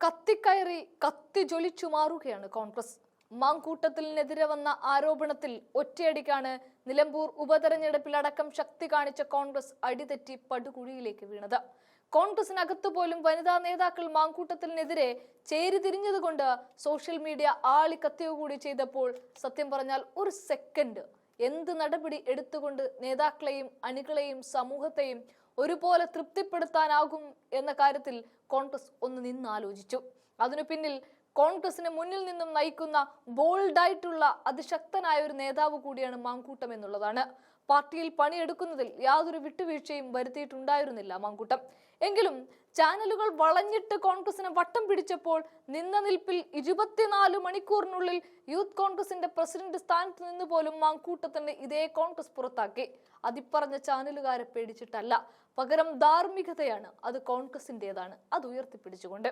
കത്തിക്കയറി കത്തി ജ്വലിച്ചു മാറുകയാണ് കോൺഗ്രസ്. മാങ്കൂട്ടത്തിനെതിരെ വന്ന ആരോപണത്തിൽ ഒറ്റയടിക്കാണ് നിലമ്പൂർ ഉപതെരഞ്ഞെടുപ്പിൽ അടക്കം ശക്തി കാണിച്ച കോൺഗ്രസ് അടിതെറ്റി പടുകുഴിയിലേക്ക് വീണത്. കോൺഗ്രസിനകത്തു പോലും വനിതാ നേതാക്കൾ മാങ്കൂട്ടത്തിനെതിരെ ചേരിതിരിഞ്ഞതുകൊണ്ട് സോഷ്യൽ മീഡിയ ആളിക്കത്തിയുകൂടി ചെയ്തപ്പോൾ സത്യം പറഞ്ഞാൽ ഒരു സെക്കൻഡ് എന്ത് നടപടി എടുത്തുകൊണ്ട് നേതാക്കളെയും അണികളെയും സമൂഹത്തെയും ഒരുപോലെ തൃപ്തിപ്പെടുത്താനാകും എന്ന കാര്യത്തിൽ കോൺഗ്രസ് ഒന്ന് നിന്നാലോചിച്ചു. അതിനു പിന്നിൽ കോൺഗ്രസിന് മുന്നിൽ നിന്നും നയിക്കുന്ന ബോൾഡായിട്ടുള്ള അതിശക്തനായ ഒരു നേതാവ് കൂടിയാണ് മാങ്കൂട്ടം എന്നുള്ളതാണ്. പാർട്ടിയിൽ പണിയെടുക്കുന്നതിൽ യാതൊരു വിട്ടുവീഴ്ചയും വരുത്തിയിട്ടുണ്ടായിരുന്നില്ല മാങ്കൂട്ടം. എങ്കിലും ചാനലുകൾ വളഞ്ഞിട്ട് കോൺഗ്രസിനെ വട്ടം പിടിച്ചപ്പോൾ നിന്ന നിൽപ്പിൽ ഇരുപത്തിനാല് മണിക്കൂറിനുള്ളിൽ യൂത്ത് കോൺഗ്രസിന്റെ പ്രസിഡന്റ് സ്ഥാനത്ത് നിന്ന് പോലും മാങ്കൂട്ടത്തിന്റെ ഇതേ കോൺഗ്രസ് പുറത്താക്കി. അതിപ്പറഞ്ഞ ചാനലുകാരെ പേടിച്ചിട്ടല്ല. പകരം ധാർമ്മികതയാണ് അത് കോൺഗ്രസിന്റേതാണ്. അത് ഉയർത്തിപ്പിടിച്ചുകൊണ്ട്.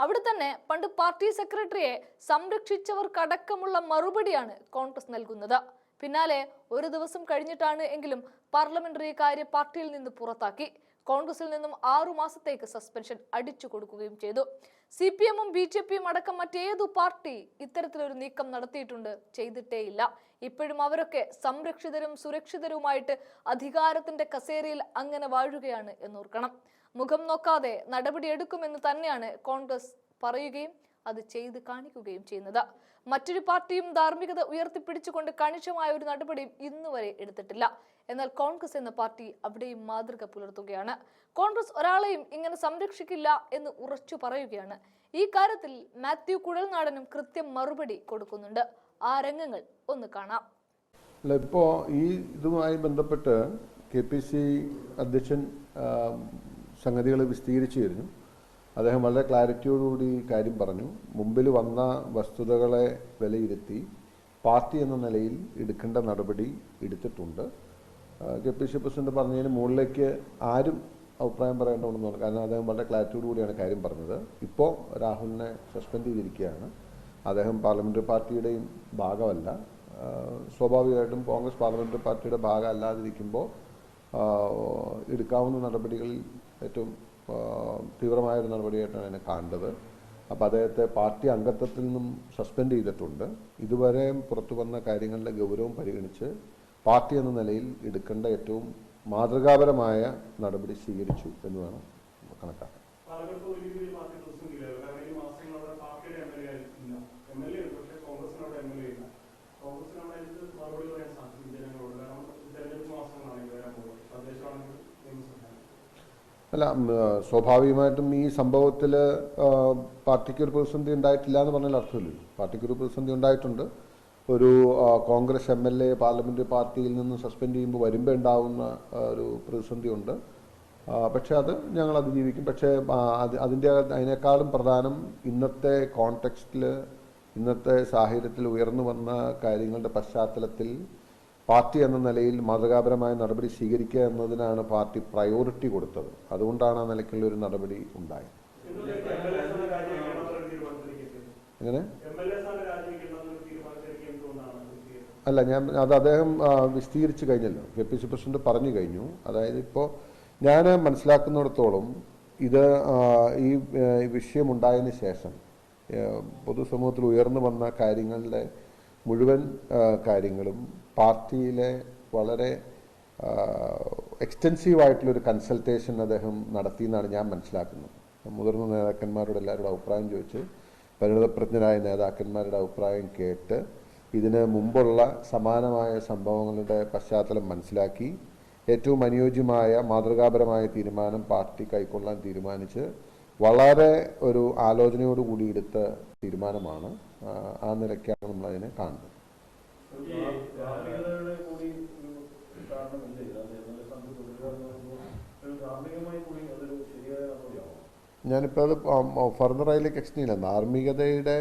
അവിടെ തന്നെ പണ്ട് പാർട്ടി സെക്രട്ടറിയെ സംരക്ഷിച്ചവർക്കടക്കമുള്ള മറുപടിയാണ് കോൺഗ്രസ് നൽകുന്നത്. പിന്നാലെ ഒരു ദിവസം കഴിഞ്ഞിട്ടാണ് എങ്കിലും പാർലമെന്ററി കാര്യ പാർട്ടിയിൽ നിന്ന് പുറത്താക്കി. കോൺഗ്രസിൽ നിന്നും ആറു മാസത്തേക്ക് സസ്പെൻഷൻ അടിച്ചു കൊടുക്കുകയും ചെയ്തു. സി പി എമ്മും ബി ജെ പിയും അടക്കം മറ്റേതു പാർട്ടി ഇത്തരത്തിലൊരു നീക്കം നടത്തിയിട്ടുണ്ട് ചെയ്തിട്ടേയില്ല. ഇപ്പോഴും അവരൊക്കെ സംരക്ഷിതരും സുരക്ഷിതരുമായിട്ട് അധികാരത്തിന്റെ കസേരയിൽ അങ്ങനെ വാഴുകയാണ് എന്നോർക്കണം. മുഖം നോക്കാതെ നടപടിയെടുക്കുമെന്ന് തന്നെയാണ് കോൺഗ്രസ് പറയുകയും അത് ചെയ്ത് കാണിക്കുകയും ചെയ്യുന്നത്. മറ്റൊരു പാർട്ടിയും ധാർമ്മികത ഉയർത്തിപ്പിടിച്ചുകൊണ്ട് കണിശമായ ഒരു നടപടിയും ഇന്നുവരെ എടുത്തിട്ടില്ല. എന്നാൽ കോൺഗ്രസ് എന്ന പാർട്ടി അവിടെയും മാതൃക പുലർത്തുകയാണ്. കോൺഗ്രസ് ഒരാളെയും ഇങ്ങനെ സംരക്ഷിക്കില്ല എന്ന് ഉറച്ചു പറയുകയാണ്. ഈ കാര്യത്തിൽ മാത്യു കുഴൽനാടനും കൃത്യം മറുപടി കൊടുക്കുന്നുണ്ട്. ആ രംഗങ്ങൾ ഒന്ന് കാണാം. അല്ല ഇപ്പോൾ ഈ ഇതുമായി ബന്ധപ്പെട്ട് കെ പി സി അധ്യക്ഷൻ സംഗതികൾ വിശദീകരിച്ചു കഴിഞ്ഞു അദ്ദേഹം വളരെ ക്ലാരിറ്റിയോടുകൂടി കാര്യം പറഞ്ഞു. മുമ്പിൽ വന്ന വസ്തുതകളെ വിലയിരുത്തി പാർട്ടി എന്ന നിലയിൽ എടുക്കേണ്ട നടപടി എടുത്തിട്ടുണ്ട്. കെ പി സി പ്രസിഡന്റ് പറഞ്ഞതിന് മുകളിലേക്ക് ആരും അഭിപ്രായം പറയേണ്ടതുണ്ടെന്ന് പറഞ്ഞു. കാരണം അദ്ദേഹം വളരെ ക്ലാരിറ്റിയോട് കൂടിയാണ് കാര്യം പറഞ്ഞത്. ഇപ്പോൾ രാഹുലിനെ സസ്പെൻഡ് ചെയ്തിരിക്കുകയാണ്. അദ്ദേഹം പാർലമെന്ററി പാർട്ടിയുടെയും ഭാഗമല്ല. സ്വാഭാവികമായിട്ടും കോൺഗ്രസ് പാർലമെന്ററി പാർട്ടിയുടെ ഭാഗം അല്ലാതിരിക്കുമ്പോൾ ആ, എടുക്കാവുന്ന നടപടികളിൽ ഏറ്റവും ആ, തീവ്രമായ ഒരു നടപടിയായിട്ടാണ് അതിനെ കാണേണ്ടത് അപ്പോൾ അദ്ദേഹത്തെ പാർട്ടി അംഗത്വത്തിൽ നിന്നും സസ്പെൻഡ് ചെയ്തിട്ടുണ്ട്. ഇതുവരെ പുറത്തു വന്ന കാര്യങ്ങളുടെ ഗൗരവം പരിഗണിച്ച് പാർട്ടി എന്ന നിലയിൽ എടുക്കേണ്ട ഏറ്റവും മാതൃകാപരമായ നടപടി സ്വീകരിച്ചു എന്ന് വേണം കണക്കാക്കാൻ പാലക്കാട് വലിയ രീതിയിൽ പാർട്ടി പ്രതിസന്ധിയിലായിരുന്നു കാരണം ഈ മാസങ്ങൾ അവിടെ പാർട്ടിയുടെ എം എൽ എ ഇല്ല എം എൽ എ ഉണ്ട് പക്ഷേ കോൺഗ്രസിന് അവിടെ എം എൽ എ ഇല്ല. കോൺഗ്രസിന് അവിടെ ഇത് മറുപടി പറയാൻ അല്ല സ്വാഭാവികമായിട്ടും ഈ സംഭവത്തിൽ പാർട്ടിക്ക് ഒരു പ്രതിസന്ധി ഉണ്ടായിട്ടില്ല എന്ന് പറഞ്ഞാൽ അർത്ഥമില്ലല്ലോ. പാർട്ടിക്ക് ഒരു പ്രതിസന്ധി ഉണ്ടായിട്ടുണ്ട്. ഒരു Congress M L A parliamentary പാർട്ടിയിൽ നിന്ന് സസ്പെൻഡ് ചെയ്യുമ്പോൾ വരുമ്പോൾ ഉണ്ടാകുന്ന ഒരു പ്രതിസന്ധി ഉണ്ട്. പക്ഷേ അത് ഞങ്ങൾ അതിജീവിക്കും. പക്ഷേ അത് അതിന്റെ അതിനേക്കാളും പ്രധാനം ഇന്നത്തെ കോണ്ടെക്സ്റ്റിൽ ഇന്നത്തെ സാഹചര്യത്തിൽ ഉയർന്നു വന്ന കാര്യങ്ങളുടെ പശ്ചാത്തലത്തിൽ പാർട്ടി എന്ന നിലയിൽ മാതൃകാപരമായ നടപടി സ്വീകരിക്കുക എന്നതിനാണ് പാർട്ടി പ്രയോറിറ്റി കൊടുത്തത്. അതുകൊണ്ടാണ് ആ നിലയ്ക്കുള്ള ഒരു നടപടി ഉണ്ടായത്. എങ്ങനെ? അല്ല ഞാൻ അത് അദ്ദേഹം വിശദീകരിച്ചു കഴിഞ്ഞല്ലോ. കെ പി സി പ്രസിഡന്റ് പറഞ്ഞു കഴിഞ്ഞു. അതായത് ഇപ്പോൾ ഞാൻ മനസ്സിലാക്കുന്നിടത്തോളം ഇത് ഈ വിഷയമുണ്ടായതിന് ശേഷം പൊതുസമൂഹത്തിൽ ഉയർന്നു വന്ന കാര്യങ്ങളുടെ മുഴുവൻ കാര്യങ്ങളും പാർട്ടിയിലെ വളരെ എക്സ്റ്റെൻസീവായിട്ടുള്ളൊരു കൺസൾട്ടേഷൻ അദ്ദേഹം നടത്തി എന്നാണ് ഞാൻ മനസ്സിലാക്കുന്നത്. മുതിർന്ന നേതാക്കന്മാരോട് എല്ലാവരുടെ അഭിപ്രായം ചോദിച്ച് പരിണിതപ്രജ്ഞരായ നേതാക്കന്മാരുടെ അഭിപ്രായം കേട്ട് ഇതിന് മുമ്പുള്ള സമാനമായ സംഭവങ്ങളുടെ പശ്ചാത്തലം മനസ്സിലാക്കി ഏറ്റവും അനുയോജ്യമായ മാതൃകാപരമായ തീരുമാനം പാർട്ടി കൈക്കൊള്ളാൻ തീരുമാനിച്ച് വളരെ ഒരു ആലോചനയോടുകൂടി എടുത്ത തീരുമാനമാണ്. ആ, നിലയ്ക്കാണ് നമ്മളതിനെ കാണുന്നത്. ഞാനിപ്പോൾ അത് ഫർദർ അതിലേക്ക് എക്സ്റ്റെൻഡ് ചെയ്യില്ല. ധാർമ്മികതയുടെ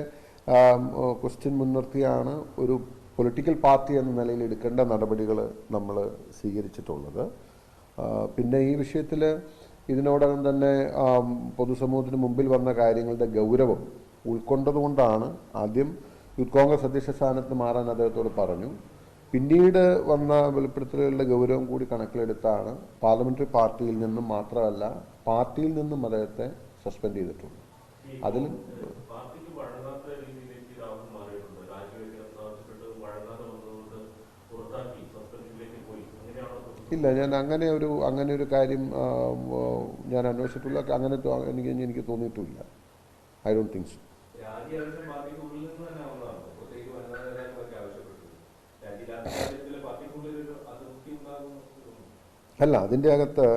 ക്വസ്റ്റ്യൻ മുൻനിർത്തിയാണ് ഒരു പൊളിറ്റിക്കൽ പാർട്ടി എന്ന നിലയിൽ എടുക്കേണ്ട നടപടികൾ നമ്മൾ സ്വീകരിച്ചിട്ടുള്ളത്. പിന്നെ ഈ വിഷയത്തിൽ ഇതിനോടകം തന്നെ പൊതുസമൂഹത്തിന് മുമ്പിൽ വന്ന കാര്യങ്ങളുടെ ഗൗരവം ഉൾക്കൊണ്ടതുകൊണ്ടാണ് ആദ്യം യൂത്ത് കോൺഗ്രസ് അധ്യക്ഷ സ്ഥാനത്ത് മാറാൻ അദ്ദേഹത്തോട് പറഞ്ഞു. പിന്നീട് വന്ന വെളിപ്പെടുത്തലുകളുടെ ഗൗരവം കൂടി കണക്കിലെടുത്താണ് പാർലമെന്ററി പാർട്ടിയിൽ നിന്നും മാത്രമല്ല പാർട്ടിയിൽ നിന്നും അദ്ദേഹത്തെ സസ്പെൻഡ് ചെയ്തിട്ടുള്ളത്. അതിൽ ഇല്ല ഞാൻ അങ്ങനെ ഒരു അങ്ങനെ ഒരു കാര്യം ഞാൻ അന്വേഷിച്ചിട്ടില്ല. അങ്ങനെ എനിക്ക് എനിക്ക് തോന്നിയിട്ടുമില്ല ഐ ഡോണ്ട് തിങ്ക് സോ. ഉണ്ടാകുമെന്ന് അല്ല അതിന്റെ അകത്ത്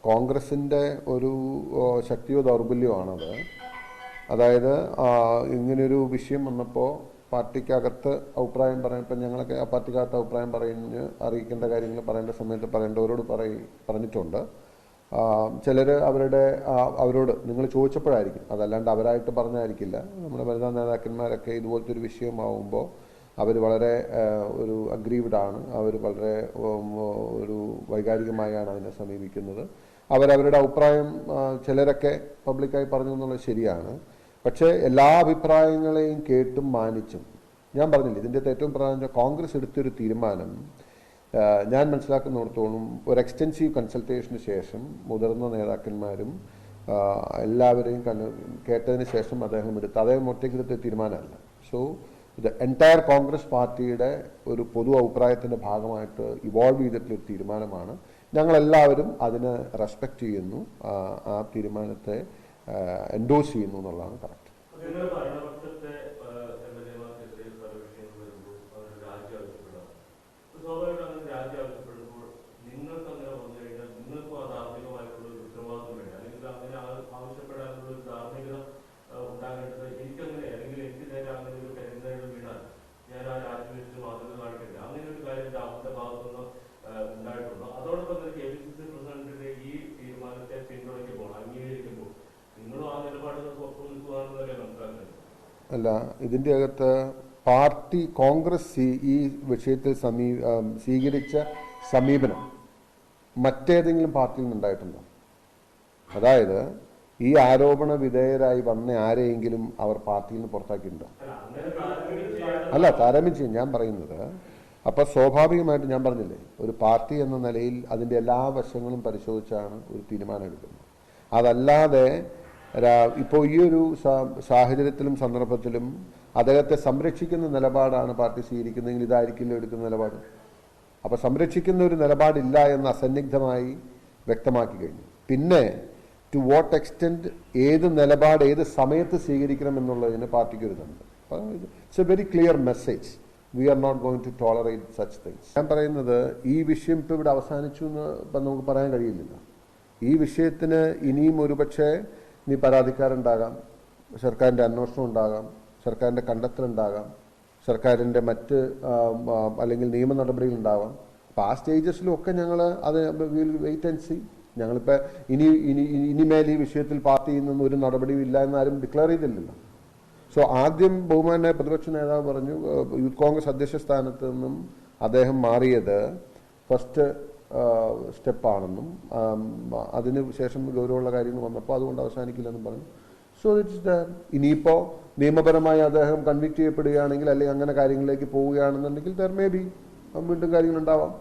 കോൺഗ്രസിന്റെ ഒരു ശക്തിയോ ദൗർബല്യമോ ആണത്. അതായത് ഇങ്ങനൊരു വിഷയം വന്നപ്പോൾ പാർട്ടിക്കകത്ത് അഭിപ്രായം പറയാൻ ഇപ്പം ഞങ്ങളൊക്കെ ആ പാർട്ടിക്കകത്ത് അഭിപ്രായം പറഞ്ഞ് അറിയിക്കേണ്ട കാര്യങ്ങൾ പറയേണ്ട സമയത്ത് പറയേണ്ടവരോട് പറയി പറഞ്ഞിട്ടുണ്ട്. ചിലർ അവരുടെ അവരോട് നിങ്ങൾ ചോദിച്ചപ്പോഴായിരിക്കും. അതല്ലാണ്ട് അവരായിട്ട് പറഞ്ഞായിരിക്കില്ല. നമ്മുടെ വനിതാ നേതാക്കന്മാരൊക്കെ ഇതുപോലത്തെ ഒരു വിഷയമാവുമ്പോൾ അവർ വളരെ ഒരു അഗ്രീവ്ഡ് ആണ് അവർ വളരെ ഒരു വൈകാരികമായാണ് അതിനെ സമീപിക്കുന്നത്. അവരവരുടെ അഭിപ്രായം ചിലരൊക്കെ പബ്ലിക്കായി പറഞ്ഞു എന്നുള്ളത് ശരിയാണ്. പക്ഷേ എല്ലാ അഭിപ്രായങ്ങളെയും കേട്ടും മാനിച്ചും. ഞാൻ പറഞ്ഞില്ല ഇതിന്റെ ഏറ്റവും പ്രധാനം കോൺഗ്രസ് എടുത്തൊരു തീരുമാനം ഞാൻ മനസ്സിലാക്കുന്നിടത്തോളം ഒരു എക്സ്റ്റെൻസീവ് കൺസൾട്ടേഷന് ശേഷം മുതിർന്ന നേതാക്കന്മാരും എല്ലാവരെയും കണ്ട് കേട്ടതിന് ശേഷം അദ്ദേഹം എടുത്ത് അദ്ദേഹം ഒറ്റയ്ക്കെടുത്ത തീരുമാനമല്ല. സോ ഇത് എന്റയർ കോൺഗ്രസ് പാർട്ടിയുടെ ഒരു പൊതു അഭിപ്രായത്തിന്റെ ഭാഗമായിട്ട് ഇവോൾവ് ചെയ്തിട്ടുള്ള ഒരു തീരുമാനമാണ്. ഞങ്ങളെല്ലാവരും അതിനെ റെസ്പെക്റ്റ് ചെയ്യുന്നു. ആ തീരുമാനത്തെ എൻഡോസ് ചെയ്യുന്നു എന്നുള്ളതാണ് കറക്റ്റ് നിങ്ങളുടെ ഭരണപക്ഷത്തെ എം എൽ എമാർക്കെതിരെ പല വിഷയങ്ങൾ വരുമ്പോൾ അവർ രാജി ആവശ്യപ്പെടാം സ്വാഭാവികമായിട്ടും അങ്ങനെ രാജി ആവശ്യപ്പെടുമ്പോൾ നിങ്ങൾക്ക് അങ്ങനെ വന്നു കഴിഞ്ഞാൽ നിങ്ങൾക്കും ആ ധാർമ്മികമായിട്ടുള്ള ഒരു ഉത്തരവാദിത്വം വേണ്ട അല്ലെങ്കിൽ അങ്ങനെ ആ- ആവശ്യപ്പെടാനുള്ള ഒരു ധാർമ്മികത ആ, ഉണ്ടാകേണ്ടത് എനിക്കങ്ങനെ അല്ലെങ്കിൽ എനിക്ക് നേരെ അങ്ങനെ ഒരു കരിന്തേട് വീണാൽ ഞാൻ ആ രാജി വെച്ച് മാതൃക കാണിക്കില്ല അങ്ങനെ ഒരു കാര്യം രാഹുലിന്റെ ഭാഗത്തുനിന്ന് ആ, ഉണ്ടായിട്ടുണ്ടോ അതോടൊപ്പം തന്നെ കെ പി സി സി പ്രസിഡന്റിന്റെ ഈ തീരുമാനത്തെ പിന്തുണയ്ക്കുമ്പോൾ അംഗീകരിക്കുമ്പോൾ നിങ്ങളും ആ നിലപാടുകൾ പുറത്തു നിൽക്കുകയാണെന്നല്ലേ മനസ്സിലാക്കുന്നത് അല്ല ഇതിന്റെ അകത്ത് പാർട്ടി കോൺഗ്രസ് ഈ വിഷയത്തിൽ സമീ സ്വീകരിച്ച സമീപനം മറ്റേതെങ്കിലും പാർട്ടിയിൽ നിന്നുണ്ടായിട്ടുണ്ടോ? അതായത് ഈ ആരോപണ വിധേയരായി വന്ന ആരെയെങ്കിലും അവർ പാർട്ടിയിൽ നിന്ന് പുറത്താക്കിയിട്ടുണ്ടോ? അല്ല ചെയ്യും. ഞാൻ പറയുന്നത് അപ്പൊ സ്വാഭാവികമായിട്ട് ഞാൻ പറഞ്ഞില്ലേ ഒരു പാർട്ടി എന്ന നിലയിൽ അതിന്റെ എല്ലാ വശങ്ങളും പരിശോധിച്ചാണ് ഒരു തീരുമാനം എടുക്കുന്നത്. അതല്ലാതെ ഇപ്പോൾ ഈ ഒരു സാഹചര്യത്തിലും സന്ദർഭത്തിലും അദ്ദേഹത്തെ സംരക്ഷിക്കുന്ന നിലപാടാണ് പാർട്ടി സ്വീകരിക്കുന്നതെങ്കിൽ ഇതായിരിക്കില്ല എടുക്കുന്ന നിലപാട്? അപ്പോൾ സംരക്ഷിക്കുന്ന ഒരു നിലപാടില്ല എന്ന് അസന്നിഗ്ധമായി വ്യക്തമാക്കി കഴിഞ്ഞു. പിന്നെ ടു വാട്ട് എക്സ്റ്റെന്റ് ഏത് നിലപാട് ഏത് സമയത്ത് സ്വീകരിക്കണം എന്നുള്ളതിന് പാർട്ടിക്ക് ഒരു ഇതുണ്ട്. It's a very clear message we are not going to tolerate such things ഞാൻ പറയുന്നത് ഈ വിഷയം ഇപ്പോൾ ഇവിടെ അവസാനിച്ചു എന്ന് നമുക്ക് പറയാൻ കഴിയില്ലല്ലോ ഈ വിഷയത്തിന് ഇനിയും ഒരുപക്ഷെ ഇനി പരാതിക്കാരുണ്ടാകാം. സർക്കാരിന്റെ അന്വേഷണം ഉണ്ടാകാം. സർക്കാരിന്റെ കണ്ടെത്തലുണ്ടാകാം സർക്കാരിന്റെ മറ്റ് അല്ലെങ്കിൽ നിയമ നടപടികൾ ഉണ്ടാവാം. അപ്പോൾ ആ സ്റ്റേജസിലൊക്കെ ഞങ്ങൾ അത് വെയിറ്റ് ആൻഡ് സി. ഞങ്ങളിപ്പോൾ ഇനി ഇനി- ഇനിമേൽ ഈ വിഷയത്തിൽ പാർട്ടിയിൽ നിന്നും ഒരു നടപടിയും ഇല്ല എന്നാരും ഡിക്ലെയർ ചെയ്തില്ലല്ലോ. സോ ആദ്യം ബഹുമാന പ്രതിപക്ഷ നേതാവ് പറഞ്ഞു യൂത്ത് കോൺഗ്രസ് അധ്യക്ഷ സ്ഥാനത്ത് നിന്നും അദ്ദേഹം മാറിയത് ഫസ്റ്റ് സ്റ്റെപ്പാണെന്നും അതിന് ശേഷം ഗൗരവമുള്ള കാര്യങ്ങൾ വന്നപ്പോൾ അതുകൊണ്ട് അവസാനിക്കില്ലെന്നും പറഞ്ഞു. സോ ഇറ്റ്സ് ഇനിയിപ്പോൾ നിയമപരമായി അദ്ദേഹം കൺവിക്ട് ചെയ്യപ്പെടുകയാണെങ്കിൽ അല്ലെങ്കിൽ അങ്ങനെ കാര്യങ്ങളിലേക്ക് പോവുകയാണെന്നുണ്ടെങ്കിൽ ദർ മേ ബി വീണ്ടും കാര്യങ്ങളുണ്ടാവാം.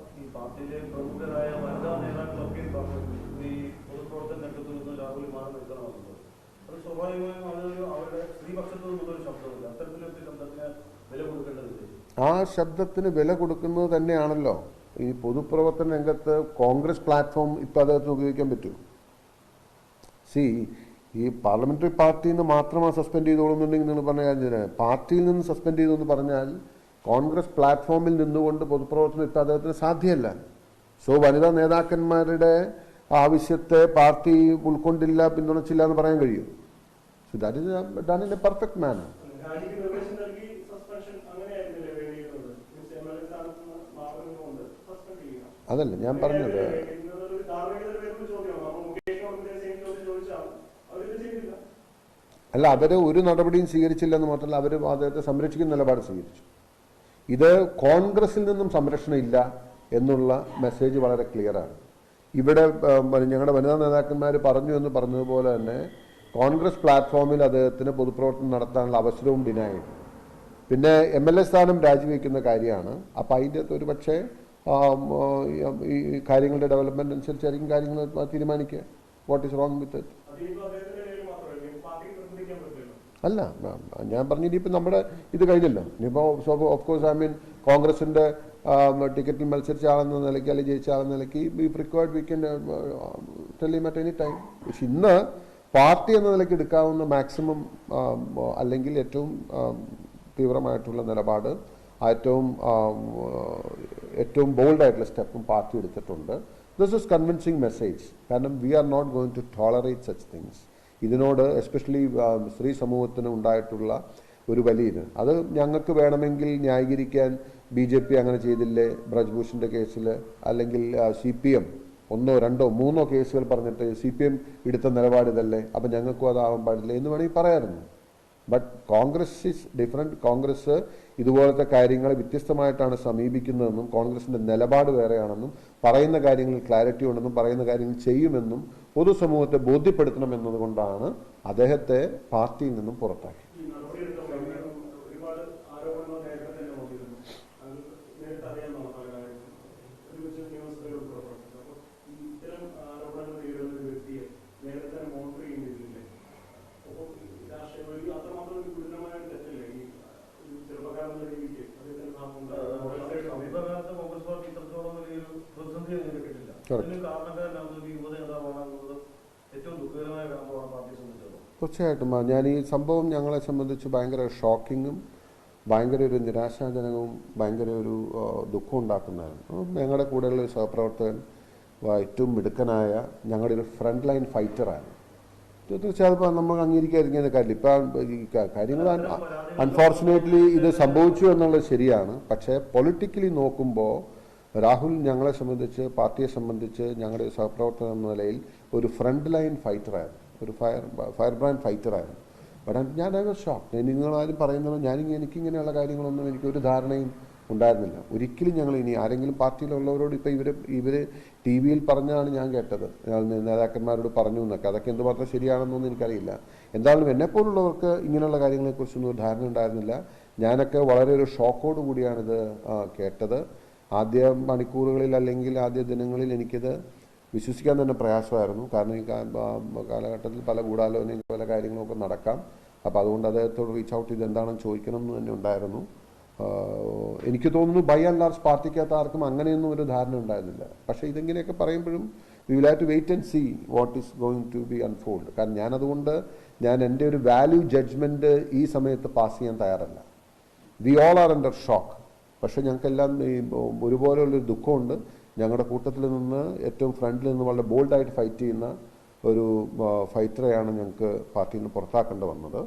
ആ ശബ്ദത്തിന് വില കൊടുക്കുന്നത് തന്നെയാണല്ലോ. ഈ പൊതുപ്രവർത്തന രംഗത്ത് കോൺഗ്രസ് പ്ലാറ്റ്ഫോം ഇപ്പം അദ്ദേഹത്തിന് ഉപയോഗിക്കാൻ പറ്റുമോ സി ഈ പാർലമെന്ററി പാർട്ടിയിൽ നിന്ന് മാത്രമാണ് സസ്പെൻഡ് ചെയ്തോളുന്നുണ്ടെങ്കിൽ നിങ്ങൾ പറഞ്ഞ കാര്യം. പാർട്ടിയിൽ നിന്ന് സസ്പെൻഡ് ചെയ്തു എന്ന് പറഞ്ഞാൽ കോൺഗ്രസ് പ്ലാറ്റ്ഫോമിൽ നിന്നുകൊണ്ട് പൊതുപ്രവർത്തനം ഇപ്പം അദ്ദേഹത്തിന് സാധ്യമല്ല. സോ വനിതാ നേതാക്കന്മാരുടെ ആവശ്യത്തെ പാർട്ടി ഉൾക്കൊണ്ടില്ല പിന്തുണച്ചില്ല എന്ന് പറയാൻ കഴിയും. So that is done in a perfect manner രാജിക്ക് നിർദ്ദേശം നൽകി സസ്പെൻഷൻ അങ്ങനെയായിരുന്നില്ലേ വേണ്ടിയിരുന്നത് മീൻസ് എം എൽ എ സ്ഥാനത്ത് നിന്ന് മാറുന്നതുകൊണ്ട് സസ്പെൻഡ് ചെയ്യുക അതല്ല ഞാൻ പറഞ്ഞത് ഇന്നതൊരു ധാർമ്മികത വരുന്ന ചോദ്യമാണ് നമ്മൾ മുകേഷിനോട് ഇതേ സെയിം ചോദ്യം ചോദിച്ചാൽ ഞാൻ പറഞ്ഞത് അല്ല അവർ ഒരു നടപടിയും സ്വീകരിച്ചില്ലെന്ന് മാത്രമല്ല അവർ അദ്ദേഹത്തെ സംരക്ഷിക്കുന്ന നിലപാട് സ്വീകരിച്ചു. ഇത് കോൺഗ്രസിൽ നിന്നും സംരക്ഷണം ഇല്ല എന്നുള്ള മെസ്സേജ് വളരെ ക്ലിയറാണ് ഇവിടെ ഞങ്ങളുടെ വനിതാ നേതാക്കന്മാർ പറഞ്ഞു എന്ന് പറഞ്ഞതുപോലെ തന്നെ കോൺഗ്രസ് പ്ലാറ്റ്ഫോമിൽ അദ്ദേഹത്തിന് പൊതുപ്രവർത്തനം നടത്താനുള്ള അവസരവും ഡിനായി പിന്നെ എം എൽ എ സ്ഥാനം രാജിവെക്കുന്ന കാര്യമാണ്. അപ്പം അതിന്റെ അകത്ത് ഒരു പക്ഷേ ഈ കാര്യങ്ങളുടെ ഡെവലപ്മെന്റ് അനുസരിച്ചായിരിക്കും കാര്യങ്ങൾ തീരുമാനിക്കുക. What is wrong with it അല്ല ഞാൻ പറഞ്ഞു ഇനിയിപ്പോൾ നമ്മുടെ ഇത് കഴിഞ്ഞല്ലോ. ഇനിയിപ്പോൾ ഓഫ് കോഴ്സ് ഐ മീൻ കോൺഗ്രസിന്റെ ടിക്കറ്റിൽ മത്സരിച്ച ആളെന്ന നിലയ്ക്ക് അല്ലെങ്കിൽ ജയിച്ച ആളെന്ന നിലയ്ക്ക് we required we can tell him at any time പക്ഷെ ഇന്ന് പാർട്ടി എന്ന നിലയ്ക്ക് എടുക്കാവുന്ന മാക്സിമം അല്ലെങ്കിൽ ഏറ്റവും തീവ്രമായിട്ടുള്ള നിലപാട് ഏറ്റവും ഏറ്റവും ബോൾഡായിട്ടുള്ള സ്റ്റെപ്പും പാർട്ടി എടുത്തിട്ടുണ്ട്. ദിസ് ഇസ് കൺവിൻസിങ് മെസ്സേജ് കാരണം we are not going to tolerate such things ഇതിനോട് എസ്പെഷ്യലി സ്ത്രീ സമൂഹത്തിന് ഉണ്ടായിട്ടുള്ള ഒരു വലിയ ഇത് അത് ഞങ്ങൾക്ക് വേണമെങ്കിൽ ന്യായീകരിക്കാൻ ബി ജെ പി അങ്ങനെ ചെയ്തില്ലേ? ബ്രജ്ഭൂഷന്റെ കേസിൽ അല്ലെങ്കിൽ സി പി എം ഒന്നോ രണ്ടോ മൂന്നോ കേസുകൾ പറഞ്ഞിട്ട് സി പി എം എടുത്ത നിലപാട് ഇതല്ലേ? അപ്പം ഞങ്ങൾക്കും അതാവാൻ പാടില്ല എന്ന് വേണമെങ്കിൽ പറയാമായിരുന്നു. But Congress is different Congress ഇതുപോലത്തെ കാര്യങ്ങളെ വ്യത്യസ്തമായിട്ടാണ് സമീപിക്കുന്നതെന്നും കോൺഗ്രസിന്റെ നിലപാട് വേറെയാണെന്നും പറയുന്ന കാര്യങ്ങളിൽ ക്ലാരിറ്റി ഉണ്ടെന്നും പറയുന്ന കാര്യങ്ങൾ ചെയ്യുമെന്നും പൊതുസമൂഹത്തെ ബോധ്യപ്പെടുത്തണമെന്നതുകൊണ്ടാണ് അദ്ദേഹത്തെ പാർട്ടിയിൽ നിന്നും പുറത്താക്കി ഈ നടപടിയെടുത്ത സമയം ഒരുപാട് ആരോപണങ്ങൾ നേരത്തെ തന്നെ വന്നിരുന്നു അത് നേരിട്ട് അറിയാമെന്നാണ് പല കാര്യങ്ങളും ഒരുമിച്ച് നിയമസഭയിൽ ഉൾപ്പെടുത്തുന്നത് അപ്പോൾ ഈ ഇത്തരം ആരോപണങ്ങൾ നേരിടുന്ന ഒരു വ്യക്തിയെ നേരത്തെ തന്നെ മോണിറ്റർ ചെയ്യുന്നില്ലേ അപ്പോൾ രാഷ്ട്രീയ ഒരു അത്രമാത്രം ഒരു ഗുരുതരമായ ഒരു തെറ്റല്ലേ ഈ ഒരു ചെറുപ്പക്കാരൻ എന്ന രീതിക്ക് അദ്ദേഹത്തിന് നാമം സമീപകാലത്ത് കോൺഗ്രസ് പാർട്ടി ഇത്രത്തോളം വലിയൊരു പ്രതിസന്ധി നേരിട്ടിട്ടില്ല Correct. അതിന് കാരണക്കാരനാവുന്നത് ഒരു യുവ നേതാവാണെന്നുള്ളത് ഏറ്റവും ദുഃഖകരമായ കാര്യമാണ് പാർട്ടിയെ സംബന്ധിച്ചിടത്തോളം തീർച്ചയായിട്ടും. ഞാൻ ഈ സംഭവം ഞങ്ങളെ സംബന്ധിച്ച് ഭയങ്കര ഷോക്കിങ്ങും ഭയങ്കര ഒരു നിരാശാജനകവും ഭയങ്കര ഒരു ദുഃഖം ഉണ്ടാക്കുന്നതായിരുന്നു. ഞങ്ങളുടെ കൂടെയുള്ള ഒരു സഹപ്രവർത്തകൻ ഏറ്റവും മിടുക്കനായ ഞങ്ങളുടെ ഒരു ഫ്രണ്ട് ലൈൻ ഫൈറ്ററാണ് തീർച്ചയായും ഇപ്പം നമ്മൾ അംഗീകരിക്കാതിരിക്കുന്ന കാര്യമില്ല. ഇപ്പം ഈ കാര്യങ്ങൾ അൺഫോർച്ചുനേറ്റ്ലി ഇത് സംഭവിച്ചു എന്നുള്ളത് ശരിയാണ്. പക്ഷേ പൊളിറ്റിക്കലി നോക്കുമ്പോൾ രാഹുൽ ഞങ്ങളെ സംബന്ധിച്ച് പാർട്ടിയെ സംബന്ധിച്ച് ഞങ്ങളുടെ സഹപ്രവർത്തകൻ എന്ന നിലയിൽ ഒരു ഫ്രണ്ട് ലൈൻ ഫൈറ്ററായിരുന്നു ഒരു ഫയർ ഫയർ ബ്രാൻഡ് ഫൈറ്ററായിരുന്നു ബട്ട് ഞാൻ ഐ വാസ് ഷോക്ക് നിങ്ങളാരും പറയുന്നത് ഞാൻ എനിക്കിങ്ങനെയുള്ള കാര്യങ്ങളൊന്നും എനിക്കൊരു ധാരണയും ഉണ്ടായിരുന്നില്ല. ഒരിക്കലും ഞങ്ങൾ ഇനി ആരെങ്കിലും പാർട്ടിയിലുള്ളവരോട് ഇപ്പോൾ ഇവർ ഇവർ ടി വിയിൽ പറഞ്ഞതാണ് ഞാൻ കേട്ടത്. നേതാക്കന്മാരോട് പറഞ്ഞു എന്നൊക്കെ. അതൊക്കെ എന്തുമാത്രം ശരിയാണെന്നൊന്നും എനിക്കറിയില്ല. എന്തായാലും എന്നെപ്പോലുള്ളവർക്ക് ഇങ്ങനെയുള്ള കാര്യങ്ങളെക്കുറിച്ചൊന്നും ഒരു ധാരണ ഉണ്ടായിരുന്നില്ല. ഞാനൊക്കെ വളരെ ഒരു ഷോക്കോട് കൂടിയാണിത് കേട്ടത്. ആദ്യ മണിക്കൂറുകളിൽ അല്ലെങ്കിൽ ആദ്യ ദിനങ്ങളിൽ എനിക്കത് വിശ്വസിക്കാൻ തന്നെ പ്രയാസമായിരുന്നു. കാരണം ഈ കാലഘട്ടത്തിൽ പല ഗൂഢാലോചനയും പല കാര്യങ്ങളൊക്കെ നടക്കാം. അപ്പോൾ അതുകൊണ്ട് അദ്ദേഹത്തോട് റീച്ച് ഔട്ട് ചെയ്ത് എന്താണെന്ന് ചോദിക്കണം എന്ന് തന്നെ ഉണ്ടായിരുന്നു. എനിക്ക് തോന്നുന്നു ബൈ ആൻഡ് ലാർജ് പാർട്ടിക്കകത്ത് ആർക്കും അങ്ങനെയൊന്നും ഒരു ധാരണ ഉണ്ടായിരുന്നില്ല. പക്ഷേ ഇതിങ്ങനെയൊക്കെ പറയുമ്പോഴും we will have to wait and see what is going to be unfold കാരണം ഞാനതുകൊണ്ട് ഞാൻ എന്റെ ഒരു വാല്യൂ ജഡ്ജ്മെന്റ് ഈ സമയത്ത് പാസ് ചെയ്യാൻ തയ്യാറല്ല. We all are under shock പക്ഷെ ഞങ്ങൾക്കെല്ലാം ഈ ഒരുപോലെയുള്ളൊരു ദുഃഖമുണ്ട്. ഞങ്ങളുടെ കൂട്ടത്തിൽ നിന്ന് ഏറ്റവും ഫ്രണ്ടിൽ നിന്ന് വളരെ ബോൾഡായിട്ട് ഫൈറ്റ് ചെയ്യുന്ന ഒരു ഫൈറ്ററെയാണ് ഞങ്ങൾക്ക് പാർട്ടിയിൽ നിന്ന് പുറത്താക്കേണ്ടി വന്നത്.